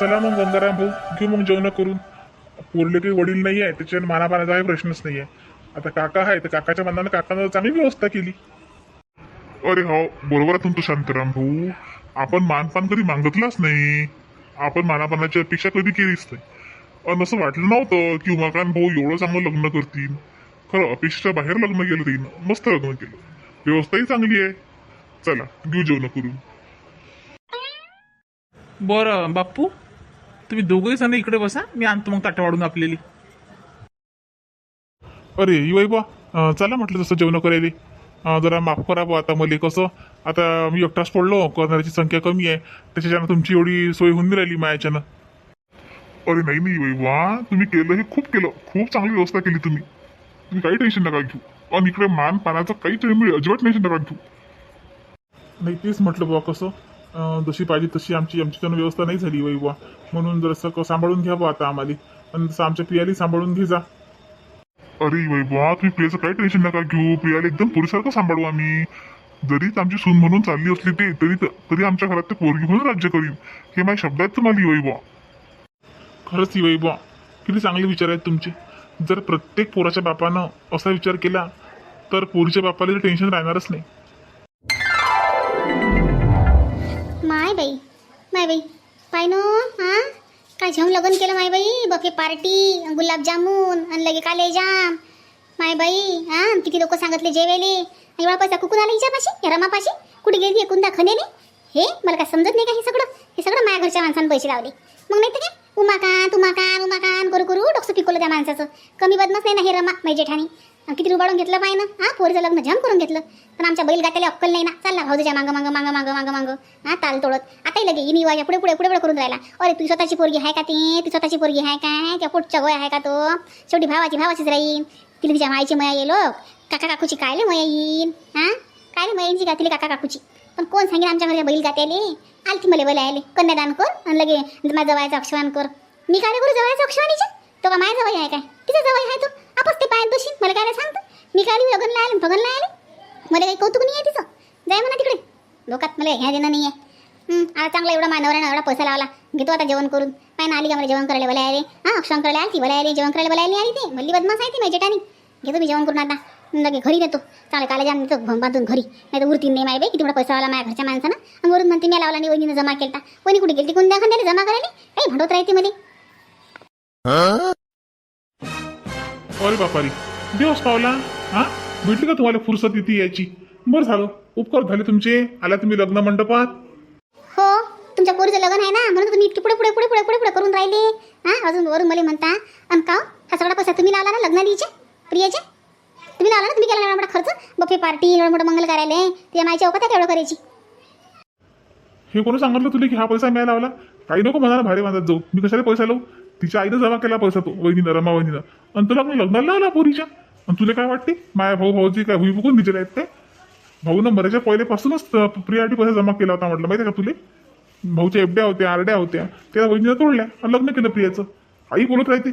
चला मग गंगाराम भाऊ घेऊ मग जेवण करून. पोरले काही वडील नाही आहे त्याच्यात मानापानाचा काही प्रश्नच नाही आहे आता काका आहे तर काकाच्या मानानं काकानं चांगली व्यवस्था केली. अरे हो बरोबर आहे तुमचं शांताराम भाऊ. आपण मानपान कधी मागितलंच नाही. आपण मानापानाची अपेक्षा कधी केलीच नाही. अन असं वाटलं नव्हतं की उमाकांत भाऊ एवढं चांगलं लग्न करतील. खरं अपेक्षेच्या बाहेर लग्न केलं तिनं मस्त लग्न केलं. व्यवस्थाही चांगली आहे. चला घेऊ जेवण करून. बरं बाप्पू. तुम्ही दोघंही जण इकडे बसा. मी आणतो मग ताटं वाढून आपलेली अरे युवाई बा चला म्हटलं तसं जेवण करायला जरा माफ करा बा आता मला कसं. आता मी एकटाच पडलो करणाऱ्याची संख्या कमी आहे. त्याच्याच्यानं तुमची एवढी सोय होऊन राहिली मायाच्यानं. अरे नाही नाही युवाई बा तुम्ही केलं हे खूप केलं. खूप चांगली व्यवस्था केली तुम्ही. तुम्ही काही टेन्शन नका घेऊ. आणि इकडे मान पाण्याचं काही टेन्शन अजिबात टेन्शन नका घेऊ. नाही तेच म्हटलं बुवा कसं. अं, जशी पाहिजे तशी आमची आमची त्यानं व्यवस्था नाही झाली वै बुवा. म्हणून जरासं क- सांभाळून घ्या बुवा आता आम्हाला. आणि तसं आमच्या प्रियाली सांभाळून घे जा. अरे वैभवा तुम्ही प्रियाचं काही टेन्शन नका घेऊ. प्रियाला एकदम पुरीसारखं सांभाळू आम्ही. जरीच आमची सून म्हणून चालली असली ते तरी तरी आमच्या घरात ते पोरगी म्हणून राज्य करीन. हे माझ्या शब्दात तुम्हाला वैभवा खरंच ही वै बुवा किती चांगले विचार आहेत तुमचे. जर प्रत्येक पोराच्या बापानं असा विचार केला तर पोरीच्या बापाला टेन्शन राहणारच नाही. माय बाई? पाय ना हा? काय झेम लग्न केलं माय बाई? बफे पार्टी गुलाबजामुन आणि लगे काले जाम. माय बाई हा? किती लोक सांगितले जेवेले आणि एवढा पैसा कुकून आला हिच्यापाशी? या रमापाशी? कुठे गेली एकूण दाखवलेले हे? मला काय समजत नाही का हे सगळं? हे सगळं माझ्या घरच्या माणसानं पैसे लावले. मग नाही तर काय? उमाकान उमाकांत उमाकान करू करू डोकसं पिकवलं त्या माणसाचं. कमी बदमाच नाही ना हे रमा माझ्या ठाणे किती रुबाडून घेतलं पाय ना हा पोरीचं लग्न जम करून घेतलं. पण आमच्या बैल गात्याला अक्कल नाही ना. चालला भाऊजीच्या मागं मागं मागं मागं मागं मागं. हा ताल तोडत. आताही लगे इनी वाजा पुढे पुढे पुढे पुढे करून राहिला. अरे तू स्वतःची पोरगी आहे का ती? ती स्वतःची पोरगी आहे काय त्या पोटच्या गोया आहे का तो? शेवटी भावाची भावाचीच राहील तिला तिच्या माईची मया येईल काका काकूची कायले मया येईन? हा? कायले मया येईन का? तिला काका काकूची. पण कोण सांगेल आमच्या घरच्या बैल गात्याले आलती मला बैल आले कन्यादान कर आणि लगे माझ्या जवायचं अक्षवान कर. मी काय करू जवायचं अक्षवानीचे? तो का माझ्या जवळ आहे काय? तिचा जवळ आहे तो? आपच ते पाय मला काय नाही सांगतो. मी काय लग्नला आले भगनला आले. मला काही कौतुक नाही आहे तिचं. जाय म्हणा तिकडे. लोकात मला ह्या देणं नाही आहे. हं, आता चांगला एवढा मानवरानं एवढा पैसा लावला. घेतो आता जेवण करून. काय ना आली का मला जेवण करायला? बोलाय आले. हां अक्षर करायला आली बोलाय आली. जेवण करायला बोलायला आली ते. मल्ली बदमास आहे ती माझ्या जेठानी. घेतो मी जेवण करून आता. लगे घरी नेतो. चांगलं काले नेतो भं- बांधून घरी. नाही तर उरतीन नाही माय बाई किती मोठा पैसा आला माझ्या घरच्या माणसानं. आणि वरून म्हणते मी लावला आणि वहिनीनं जमा केलता. वहिनी कुठे गेली कोणत्या खांद्याला जमा करायला? काही भांडवत राहते मध्ये अरे बापारी. दिवस पावला हा? भेटली का तुम्हाला फुरसत इथे यायची? बरं झालं उपकार झाले तुमचे. आला तुम्ही लग्न मंडपात. हो तुमच्या पोरीचं लग्न आहे ना म्हणून तुम्ही इतकी पुढे पुढे पुढे पुढे पुढे पुढे करून राहिले. हां अजून वरून मला म्हणता आणि का हा सगळा पैसा तुम्ही लावला ना लग्न द्यायचे प्रियाचे? तुम्ही लावला ना तुम्ही केला मोठा खर्च? बफे पार्टी एवढं मोठं मंगल कार्यालय ते मायच्या औकात एवढं करायची. हे कोणी सांगितलं तुला की हा पैसा मिळाला लावला? काही नको म्हणाला भारी बांधत जाऊ. मी कशाला पैसा लावू? तिच्या आईनं जमा केला पैसा तो वहिनीनं रमा वहिनीनं आणि तुला लग्न लग्नाला लावला पोरीच्या? आणि तुला काय वाटते? माया भाऊ भाऊची काय भुई फुकून दिलेले आहेत ते? भाऊनं मराच्या पहिल्यापासूनच प्रियासाठी पैसा जमा केला होता म्हटलं माहिती का तुले? भाऊच्या एफड्या होत्या आरड्या होत्या त्या वहिनीनं तोडल्या आणि लग्न केलं प्रियाचं. आई बोलत राहते.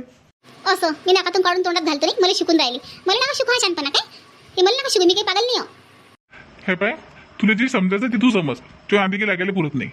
असं मी नाकातून काढून तोंडात घालतो नाही मला शिकून राहिली. मला नका शिकू हा शांतपणा काय? हे मला नका शिकू मी काही पागल नाही हो हे पाय तुला जे समजायचं ते तू समज. तो आधी की लागायला पुरत नाही.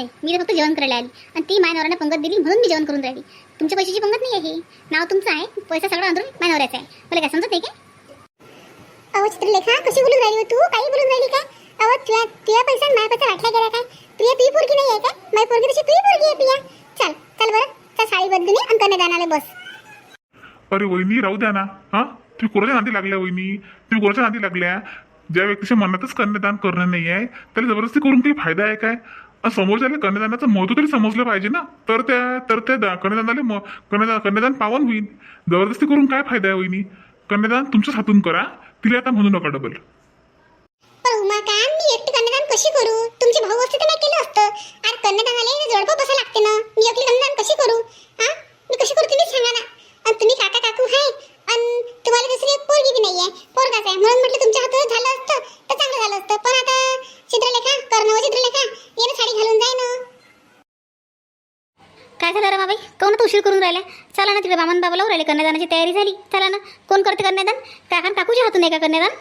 नाही. मी तर फक्त जेवण करायला आली. आणि ती माझ्या नवऱ्याने पंगत दिली म्हणून मी जेवण करून राहिली. तुमच्या पैशाची पंगत नाही आहे ही. नाव तुमचं आहे. पैसा सगळं अंदरून माझ्या नवऱ्याचा आहे. मला काय समजत नाही काय? अहो चित्रलेखा कशी बोलून राहिली हो तू? काही बोलून राहिली काय? अहो तुला तुझ्या पैसा माझ्या पैसा वाटला गेला काय? प्रिया तुझी पोरगी नाही आहे काय? माझी पोरगी तशी तुझी पोरगी आहे प्रिया चल चल बरं. चल साडी बदलून ये आणि कन्यादानाला बस. अरे वहिनी राहू द्या ना. हा? तुम्ही कोणाच्या नादी लागल्या वहिनी? तुम्ही कोणाच्या नादी लागल्या? ज्या व्यक्तीच्या मनातच कन्यादान करणं नाही आहे त्याला जबरदस्ती करून काही फायदा आहे काय? आणि समोरच्याला कन्यादानाचं महत्त्व तरी समजलं पाहिजे ना. तर त्या तर त्या दा- कन्यादानाला म कन्यादान कन्यादान पावन होईल जबरदस्ती करून काय फायदा आहे वहिनी? कन्यादान तुमच्याच हातून करा. तिला आता म्हणू नका डबल पण उमाकांत मी एकटी कन्यादान कशी करू? तुमचे भाऊ असते तर मी केलं असतं. आणि कन्यादानाला जोडपं बसा लागते ना. मी एकटी कन्यादान कशी करू? हा? मी कशी करू तुम्ही सांगा ना. आणि तुम्ही काका काकू आहे आणि तुम्हाला दुसरी पोरगी बी नाहीये. पोरगाच आहे. म्हणून म्हटलं तुमच्या हातात झालं असतं तर चांगलं झालं असतं. पण आता चित्रलेखा कर्ण चित्रलेखा येणं साडी घालून जाय ना. काय झालं रमाबाई कोण तू उशीर करून राहिला चला ना तिकडे बामन बाबाला राहिले. कन्यादानाची तयारी झाली. चला ना. कोण करते कन्यादान काका काकूच्या हातून आहे का कन्यादान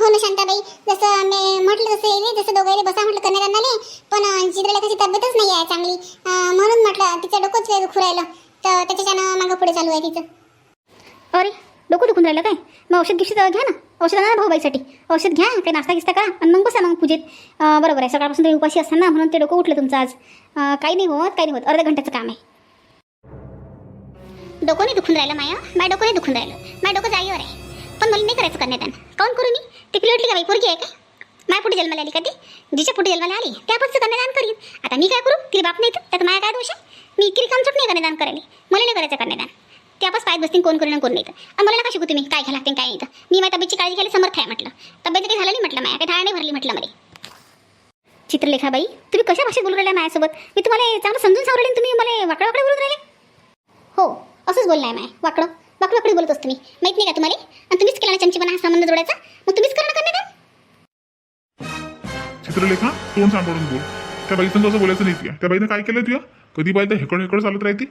हो ना शांताबाई. जसं मी म्हटलं तसं येईल जसं दोघांनी बसा म्हटलं कन्यादानाले पण चित्रलेखाची तब्येतच नाही आहे चांगली म्हणून म्हटलं तिचं डोकंच वेळ तर त्याच्यानं मागं पुढे चालू आहे तिचं. अरे डोकं दुखून राहिलं काय? मग औषध गिषध घ्या ना. औषध आणा भाऊबाईसाठी. औषध घ्या काही नाश्ता गिस्ता करा आणि मग बसा मग पूजेत. बरोबर आहे सकाळपासून तुम्ही उपाशी असताना म्हणून ते डोकं उठलं तुमचं आज. काही नाही होत काही नाही होत. अर्ध्या घंट्याचं काम आहे. डोकं नाही दुखून राहिलं माया. माझ्या डोकं नाही दुखून राहिलं. माझ्या डोकं जागेवर आहे. पण मला नाही करायचं करण्यात काऊन करू मी? ती पिलटली का बाई? पोरगी आहे का? माया पुढे जन्माला आली का ती? जिच्या पुढे जन्माला आली त्यापासून कन्यादान करीन. आता मी काय करू? तिला बाप नाही तर त्यात माया काय दोष आहे? मी इतकी कामचूट नाही कन्यादान करायला मला नाही करायचं कन्यादान ते त्यापास पायत बसतील कोण करून कोण नाही तर. मला नका शिकू तुम्ही काय घ्या लागते काय नाही तर. मी माझ्या तब्येतची काळजी घ्यायला समर्थ आहे म्हटलं. तब्येत काही झालं नाही म्हटलं माझ्या काही धाळ नाही भरली म्हटलं मध्ये चित्रलेखाबाई तुम्ही कशा भाषेत बोलू राहिल्या माझ्यासोबत मी तुम्हाला चांगलं समजून सांगू राहिले तुम्ही मला वाकडं वाकडं बोलून राहिले? हो असंच बोलणं आहे माय वाकडं. वाकडं वाकडं बोलत असतो मी. माहीत नाही का तुम्हाला? आणि तुम्हीच केला ना चमचीपणा हा संबंध जोडायचा? मग तुम्हीच करणं ना कन्यादान चित्रलेखा तोंड सांभाळून बोल? त्या बाईचं असं बोलायचं नाही त्या बाईनं काय केलं तुझ्या कधी बाई तर हेकड हेकड चालत राहते.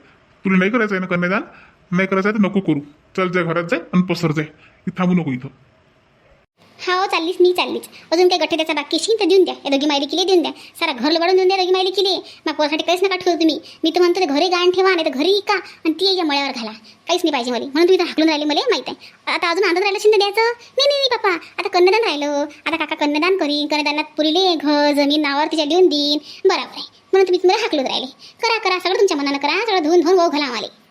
तुला नाही करायचं आहे ना कन्यादान? नाही करायचं आहे तर नको करू. चल जाय घरात जाय आणि पसर जाय इथं थांबू नको इथं. हा हो चाललीच मी चाललीच. अजून काही गठ्ठे त्याचा बाकी असेल तर देऊन द्या. या दोघी मायली केली देऊन द्या. सारा घर लबाडून देऊन द्या दोघी मायली केली. मग पोरासाठी काहीच नका ठेवू तुम्ही. मी तर म्हणतो ते घरी गाण ठेवा नाही तर घरी का आणि ती या मळ्यावर घाला. काहीच नाही पाहिजे मला. म्हणून तुम्ही इथं हाकलून राहिले मला माहीत आहे. आता अजून आनंद राहिला शिंदे द्यायचं? नाही नाही नाही पप्पा. आता कन्यादान राहिलं. आता काका कन्यादान करीन. कन्यादानात पुरीले घर जमीन नावावर तिच्या देऊन देईन. बरोबर आहे. म्हणून तुम्ही मला हाकलून राहिले. करा करा सगळं तुमच्या मनानं करा. सगळं धुवून धुवून भाऊ घाला आम्हाला.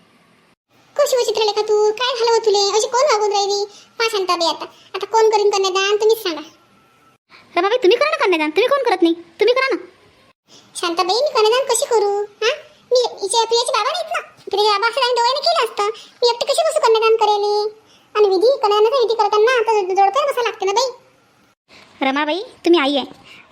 कशी हो चित्रलेखा तू? काय झालं हो तुले? अशी कोण वागून राहिली? पा शांताबाई आता. आता कोण करीन कन्यादान? तुम्हीच सांगा. रमाबाई तुम्ही करा ना कन्यादान. तुम्ही कोण करत नाही? तुम्ही करा ना. शांताबाई मी कन्यादान कशी करू? हा? मी हिच्या प्रियाचे बाबा नाहीत ना? प्रियाचे बाबा असं दोघांनी केलं असतं. मी एकटी कशी बसू कन्यादान करेल? आणि विधी कन्यादानाचा विधी करताना आता जोडप्याला बसा लागते ना बाई. रमाबाई तुम्ही आई आहे.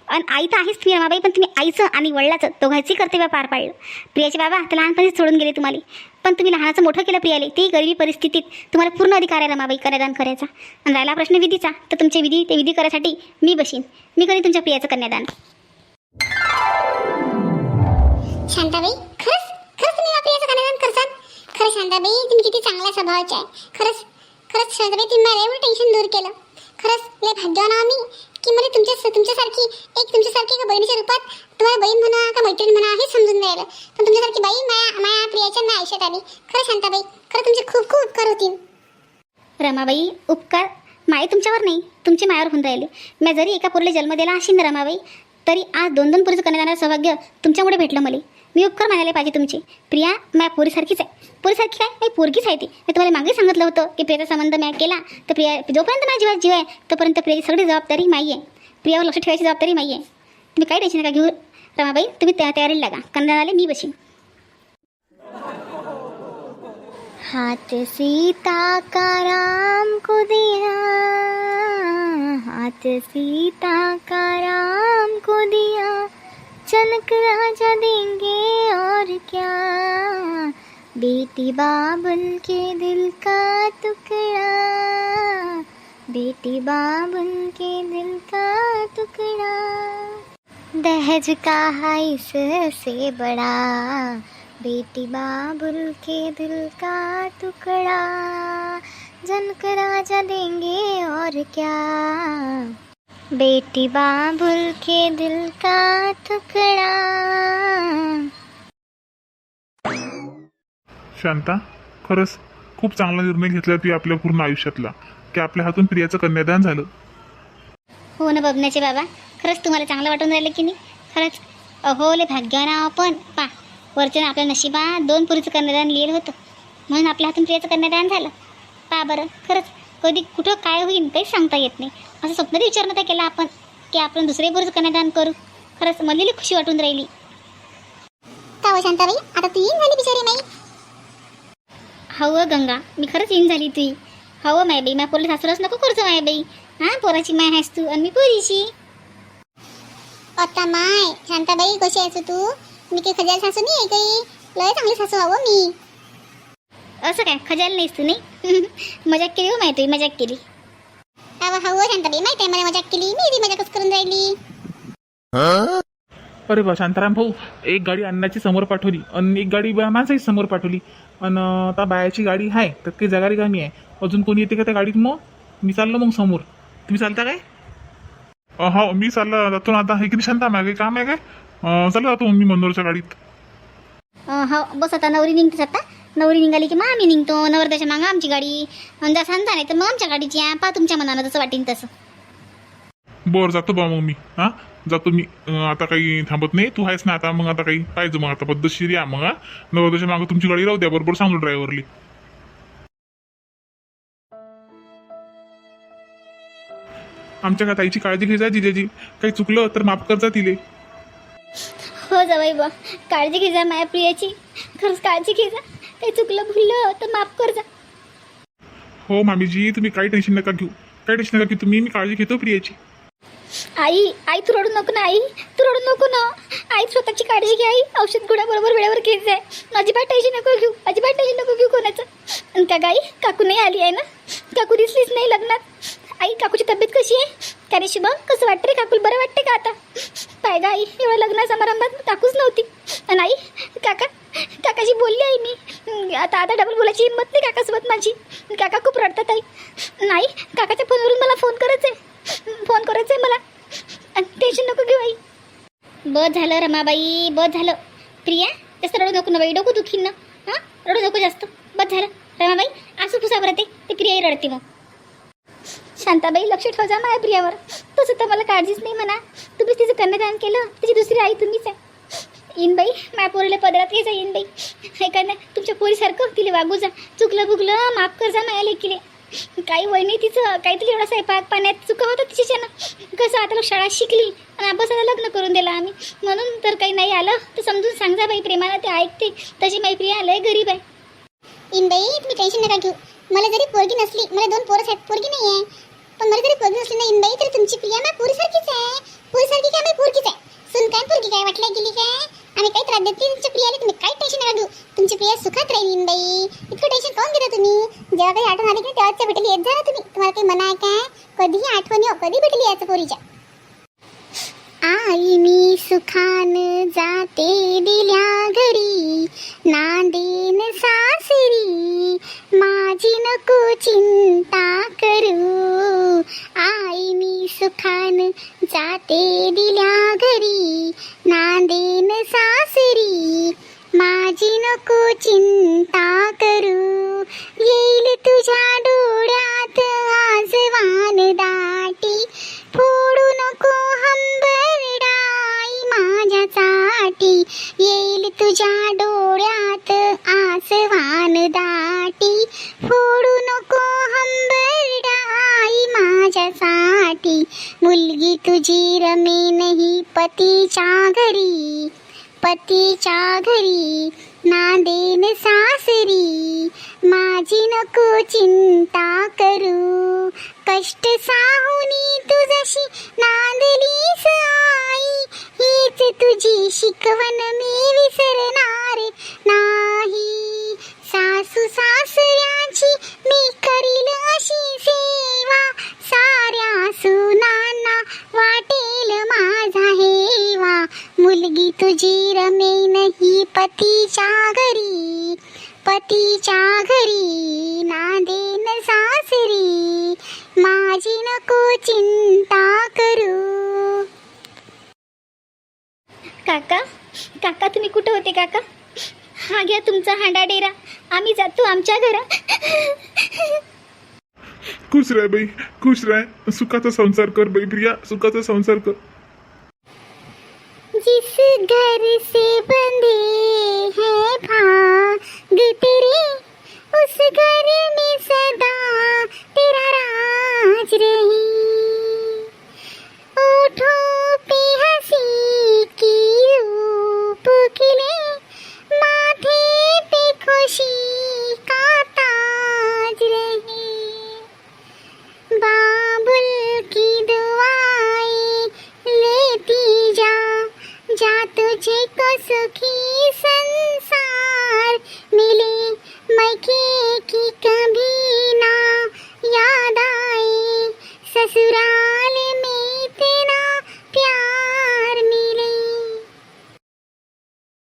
आणि आई तर आहेच तुम्ही रमाबाई पण तुम्ही आईचं आणि वडिलाचं दोघांचंही कर्तव्य पार पाडलं. प्रियाचे बाबा तर लहानपणीच सोडून गेले तुम्हाला. पण तुम्ही लहानाचं मोठं केलं प्रियाले तेही गरिबी परिस्थितीत तुम्हाला पूर्ण अधिकार आहे रमाबाई कन्यादान करायचा. आणि राहिला प्रश्न विधीचा तर तुमचे विधी ते विधी करायसाठी मी बशीन. मी करीन तुमच्या प्रियाचं कन्यादान. शांताबाई खरंच खरंच तुम्ही प्रियाचं कन्यादान करसान? खरं शांताबाई तुम्ही किती चांगल्या स्वभावाचे आहे. खरंच खरंच शांताबाई तुम्ही माझं एवढं टेन्शन दूर केलं. खरंच लय भाग्यवान आम्ही. मी की मला तुमच्या तुमच्यासारखी एक तुमच्यासारखी एका बहिणीच्या रूपात तुम्हाला बहीण म्हणा का मैत्रीण म्हणा हे समजून राहिलं. पण तुमच्यासारखी बाई माया माया प्रियाच्या ना आयुष्यात आली. खरं शांताबाई खरं तुमचे खूप खूप उपकार होतील. रमाबाई उपकार माय तुमच्यावर नाही. तुमचे मायावर होऊन राहिले. मी जरी एका पोरीला जन्म दिला असेल ना रमाबाई तरी आज दोन दोन पुरुष कन्यादानाचं सौभाग्य तुमच्यामुळे भेटलं मला. मी उपकार मानायला पाहिजे तुमचे. प्रिया माझ्या पोरीसारखीच आहे. पोरीसारखी काय? मी पोरगीच आहे ती. मी तुम्हाला मागे सांगितलं होतं की प्रियाचा संबंध मॅ केला तर प्रिया जोपर्यंत माझ्या जीवात जीव आहे तोपर्यंत प्रियाची सगळी जबाबदारी माई आहे प्रियावर लक्ष ठेवायची जबाबदारी माई आहे तुम्ही काय टेन्शन नका घेऊ. रमाबाई तुम्ही त्या तयारीला लागा. आले मी बशी हाथ सीता का राम को दिया हाथ सीता का राम को दिया चनक राजा देंगे और क्या? बेटी बाबुल के दिल का टुकड़ा। बेटी बाबुल के दिल का टुकड़ा। दहेज का है इससे बड़ा। बेटी बाबुल के दिल का टुकड़ा। जनक राजा देंगे और क्या? बेटी बाबुल के दिल का टुकड़ा। शांता खरंच खूप चांगला निर्णय घेतला तू आपल्या पूर्ण आयुष्यातला. की आपल्या हातून प्रियाचं कन्यादान झालं. हो ना बबण्याचे बाबा खरंच तुम्हाला चांगलं वाटून राहिलं की नाही? खरंच अहो ले भाग्यवान आहो आपण. पा वरच्या आपल्या नशिबात दोन पुरीचं कन्यादान लिहिलं होतं. म्हणून आपल्या हातून प्रियाचं कन्यादान झालं. पा बरं खरंच कधी कुठं काय होईल काहीच सांगता येत नाही. असं स्वप्नात विचार नव्हता केला आपण की आपण दुसरे पुरीचं कन्यादान करू. खरंच मला खुशी वाटून राहिली. का हो शांताबाई? आता तू येईन झाली बिचारी माई हवं गंगा मी खरंच येईन झाली तुई हवं माय बाई माझ्या पोरला सासूरच नको करतो माय बाई हां पोराची माय आहेस तू आणि मी पोरीची. आता माय शांताबाई कशी आहेस तू? मी काही खजाल सासू नाही आहे काही? लय चांगली सासू हवं मी. असं काय? खजाल नाहीस तू नाही? मजाक केली हो माहिती मजाक केली. अव हवं शांताबाई माहिती आहे मला मजाक केली. मी बी मजाकच करून राहिली. अरे बा शांताराम भाऊ एक गाडी अन्नाची समोर पाठवली आणि एक गाडी बा- माणसाची समोर पाठवली. आणि आता बायाची गाडी आहे तर काही जगारी कामी आहे. अजून कोणी येते का त्या गाडीत मग? मी चाललो मग समोर. तुम्ही चालता काय? हो मी चालला जातो ना आता. हे किती शांत आहे काम आहे काय? चालला जातो मी मनोहरच्या गाडीत. हो बस आता नवरी निघतेच आता. नवरी निघाली की मग आम्ही निघतो नवरदेशा मागा आमची गाडी. आणि जर सांगता नाही तर मग आमच्या गाडीची आहे पा तुमच्या मनानं जसं वाटेन तसं. बरं जातो बा मग मी. हा? जातो मी. अं, आता काही थांबत नाही. तू आहेस ना आता मग आता काही पाहिजे मग. आता पद्धतशीर या मग हा. नवरदेशा मागं तुमची गाडी राहू द्या. बरोबर सांगतो ड्रायव्हरली. आमच्या का ताईची काळजी घे जा जिजाजी. काही चुकलं तर माफ कर जा तिले. हो जावाई बा. काळजी घे जा माया प्रियाची. खरंच काळजी घे जा. काही चुकलं भुललं तर माफ कर जा. हो मामीजी तुम्ही काही टेन्शन नका घेऊ. काही टेन्शन नका घेऊ तुम्ही मी काळजी घेतो प्रियाची. आई आई तू रडू नको ना आई. तू रडू नको ना. आई स्वतःची काळजी घे आई. औषध गोळ्या बरोबर वेळेवर घेत जाय अजिबात टेन्शन नको घेऊ. अजिबात टेन्शन नको घेऊ कोणाचं. आणि का गाई काकू नाही आली आहे ना? काकू दिसलीच नाही लग्नात. आई काकूची तब्येत कशी आहे? त्या दिवशी बघ कसं वाटतं रे काकूला? बरं वाटते का आता? पाय गाई एवढ्या लग्न समारंभात काकूच नव्हती आणि आई काका काकाशी बोलली आई मी हं, आता आता डबल बोलायची हिंमत नाही काकासोबत माझी. काका खूप रडतात आई नाही काकाच्या फोनवरून मला फोन करायचं आहे फोन करायचं आहे मला टेन्शन नको घेऊ आई. बस झालं रमाबाई बस झालं. प्रिया जास्त रडू नको ना बाई डोकं दुखीन ना. हां? रडू नको जास्त. बस झालं. रमाबाई आसू पुसा बरं ते. प्रियाही रडते मग. शांताबाई लक्ष ठेव माझ्या प्रियावर. तसं तर मला काळजीच नाही म्हणा. तुम्हीच तिचं कन्यादान केलं. तिची दुसरी आई तुम्हीच आहे. In by. माझ्या पोरीला पदरात घे इन बाई. हे का ना तुमच्या पोरीसारखं तिला वागू जा. चुकलं बुकलं माफ कर जा माझ्या लेकीले. काही वहिनी तिचं काहीतरी एवढा स्वयंपाक पाण्यात चुका होतं तिच्याच्यानं. कसं आता लोक शाळा शिकली आणि अभ्यासाला लग्न करून दिलं आम्ही. म्हणून तर काही नाही आलं तर समजून सांग जा बाई प्रेमाला ते ऐकते. तशी माई प्रिया लय गरीब आहे. इन बाई तुम्ही टेन्शन नका घेऊ. मला जरी पोरगी नसली मला दोन पोरस आहेत पोरगी नाही आहे पण मला जरी पोरगी नसली ना इनबाई तरी तुमची प्रिया ना पोरीसारखीच आहे. पोरीसारखी काय? मी पोरगीच आहे. सुन काय पोरगी काय वाटल्या? गेली काय आम्ही तुमच्या प्रियाला तुम्ही काही टेन्शन नका घेऊ. तुमची प्रिया सुखात राहील बाई. इतकं टेन्शन काऊन घेता तुम्ही? जेव्हा काही आठवण आली की तेव्हाच भेटली येत जा तुम्ही. तुम्हाला काही मना आहे काय कधीही आठवण येऊ कधी भेटली याचं पोरीच्या? आई मी सुखान जाते दिल्या घरी. नांदेन सासरी. माझी नको चिंता करू. आई मी सुखान जाते दिल्या घरी. नांदेन चिंता करू. येईल तुझ्या डोळ्यात आज वान दाटी. फोडू नको हंबरडाई माझ्या साठी येईल तुझ्या डोळ्यात आसवान दाटी. फोडू नको हंबरडाई माझ्यासाठी मुलगी तुझी रमे नाही पतीच्या घरी. पतीच्या घरी नांदेन सासरी. माझी नको चिंता करू. कष्ट साहुनी तुझशी नांदलीस आई. हीच तुझी शिकवण मी विसरणार नाही. सासू सासऱ्याची मी करी चिंता करू. काका काका तुम्ही कुठं होते काका? हा घ्या तुमचा हांडा डेरा. आम्ही जातो आमच्या घरा. खुश राह बाई खुश राह. सुखाचा संसार कर बाई प्रिया सुखाचा संसार कर. जिस घर से बंधे हैं भाग तेरे उस घर में सदा तेरा राज रही।